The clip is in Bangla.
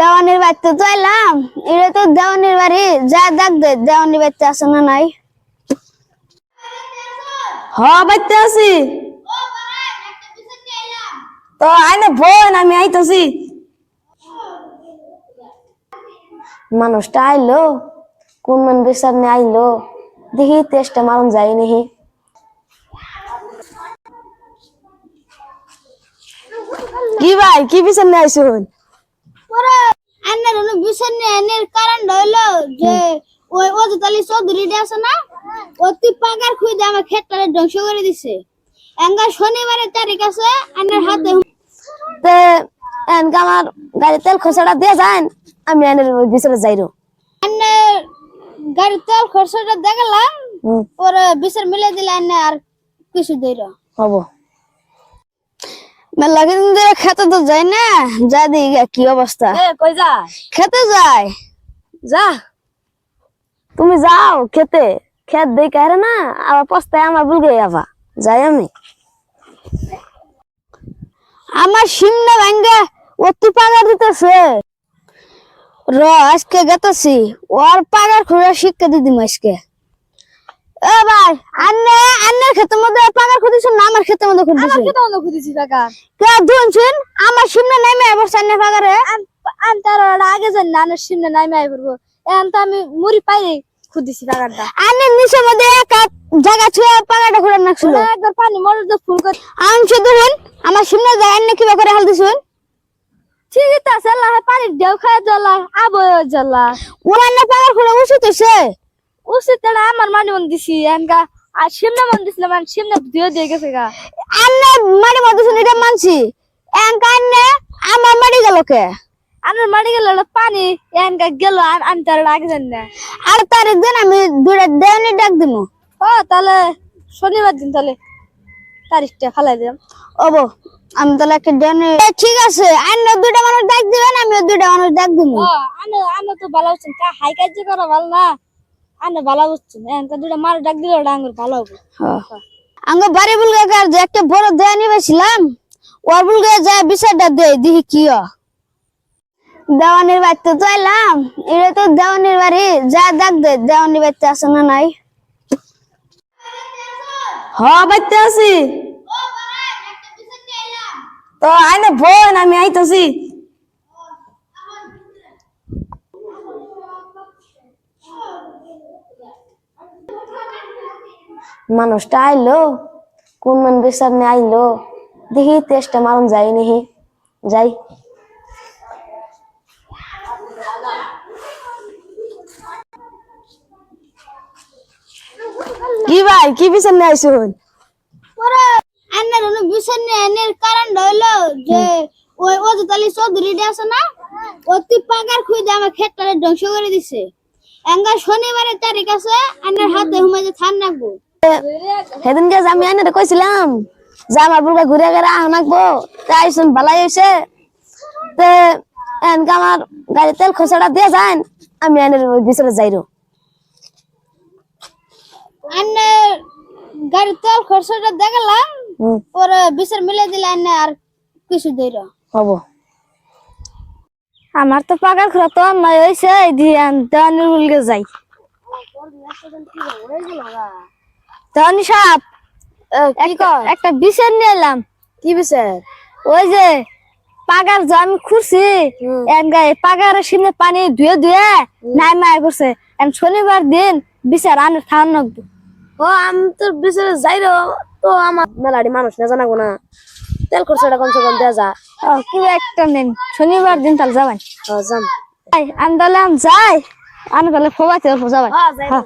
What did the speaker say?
দেওয়ানির বাড়িতে তো এলাম এটা তো দেওয়ানির বাড়ি, যা দেখ দে, দেওয়ানির বাড়িতে আছে না নাই? হ বাইতে আছি। তো আইনে বোন, আমি আইতাছি। মানুষটা আইলো কোন মান বিচার নিয়ে আইলো, দেখি তেজটা মারুন যায় নাহি। কি ভাই, কি বিচার নিয়ে আইসুন এনের কারণ হইল যে ওই অজতালি চৌধুরী আছে না অতি পাকার খুঁজে আমার ক্ষেতটারে ধ্বংস করে দিছে। এঙ্গা শনিবারের তারিখ আছে আন্নার হাতে তে এনকে আমার গাড়ি তেল খরচাটা দিয়ে যান আমি এনের বিচারে যাইরো। আন্নার গাড়ির তেল খরচটা দেখালাম পরে বিচার মিলে দিলে আর কিছু দইর। হব। মেলা ধরে খেতে তো যায় না। যা দিই কি অবস্থা। কই যা? খেতে যায়। যা। তুমি যাও খেতে। খেত দেই কারে না আবার পস্তায় আমার বুলগে আবা যাই আমি। আমার সিমনা ভাঙ্গা অতি পাগার দিতেছে। র আজকে গেতেছি। ওর পাগার খুঁড়ে শিক্ষা দিদিম আজকে। এ ভাই আন্নে আন্নের ক্ষেতের মধ্যে পাগার খুঁদিছ না? আমার ক্ষেতের মধ্যে খুঁদিছ কেমন খুঁজেছি টাকা কে ধুনছুন আমার সিমনা নেমে এবার সামনে পাগারে। আমি তার আগে জানি না আনার সামনে নাই মাই করব এখন তো আমি মুড়ি পাইলে খুঁজেছি টাকাটা আন্নের নিচের মধ্যে এক জায়গা ছুঁয়ে পাগাটা খুঁড়ে নাকছিল একবার পানি মরে তো ফুল করে আমি শুধু হুন আমার সিমনা যায় আন্নে কিবা করে হাল দিছুন। ঠিকই তো আছে আল্লাহ পানি ঢেউ খায় জ্বলা আবো জ্বলা। ও আন্নে পাগার খুঁড়ে উচিত হইছে উচিত আমার মানি মন দিছি এনকা আর সিমনা মন দিছিলাম আর সিমনা দিয়ে দিয়ে গেছে গা। আন্নে শুনে এটা মানছি। আন্নে আমার মারি গেল কে? আমার মারি গেল পানি এনকা গেল আর আমি তার আগে জানি না। আর তারিখ দিন আমি দুটা দেওয়ানি ডাক দিব ও তাহলে শনিবার দিন তাহলে তারিখটা ফালাই দিলাম। ওবো আমি তাহলে একটা ঠিক আছে অন্য দুটা মানুষ ডাক দিবেন আমি দুটা মানুষ ডাক দিব আনো আনো তো ভালো কা হাই কাজ করা ভালো না। আনো ভালো এনকা দুটা মার ডাক দিলে ওটা আঙ্গুর ভালো হবে। আঙ্গ বাড়ি বুলগা কার যে একটা বড় দেওয়ানি বেছিলাম ওর বুলগা যায় বিষয়টা দে দেখি কি হয়। দেওয়ানির বাড়িতে তো এলাম এটা তো দেওয়ানির বাড়ি যা ডাক দে দেওয়ানির বাড়িতে আছে না নাই? হ বাইতে আছি। তো আইনে বোন আমি আইতাছি। মানুষটা আইলো কোন মান বিচার নিয়ে আইলো, দেখি তেজটা মারুন যাই নাহি যাই। কি ভাই, কি বিচার নিয়ে আইসুন আন্নার অনেক বিষয় নিয়ে, এনের কারণ হইল যে ওই অজতালি চৌধুরী আছে না, অতি পাকার খুঁজে দিয়ে আমার ক্ষেতটারে ধ্বংস করে দিছে। এঙ্গা শনিবারের তারিখ আছে আন্নার হাতে হুমাই যে থান রাখব সেদিনকে আমি আইনে কইছিলাম যে আমার বুলকা ঘুরে গেলে আহ নাকবো তাই শুন ভালাই হয়েছে তে এনকে আমার গাড়ি তেল খরচাটা দিয়ে যান আমি আইনের বিচারে যাইরো। আন্নার গাড়ির তেল খরচটা দেখালাম পরে বিচার মিলে দিলে আর কিছু দইর। হব। আমার তো খরা তো নয় হয়েছে বুলকে যাই। দেওয়ানি সাপ। কি কর একটা বিচার নিয়ে এলাম। কি বিচার? ওই যে পাগার যে আমি খুঁড়ছি পাগারের সামনে পানি ধুয়ে ধুয়ে নাই মায় করছে শনিবার দিন বিচার আনে থান নাকবো ও আমি তো বিচারে যাইরো তো আমার মেলাডি মানুষ না জানাব না। তেল খরচাটা কমসে কম দেয়া যা। ও, কি একটা নেন। শনিবার দিন তাহলে যাবেন। ও যাম। আমি তাহলে আমি যাই। আমি তাহলে ফোবাতে যাবেন। হ্যাঁ যাই হ্যাঁ।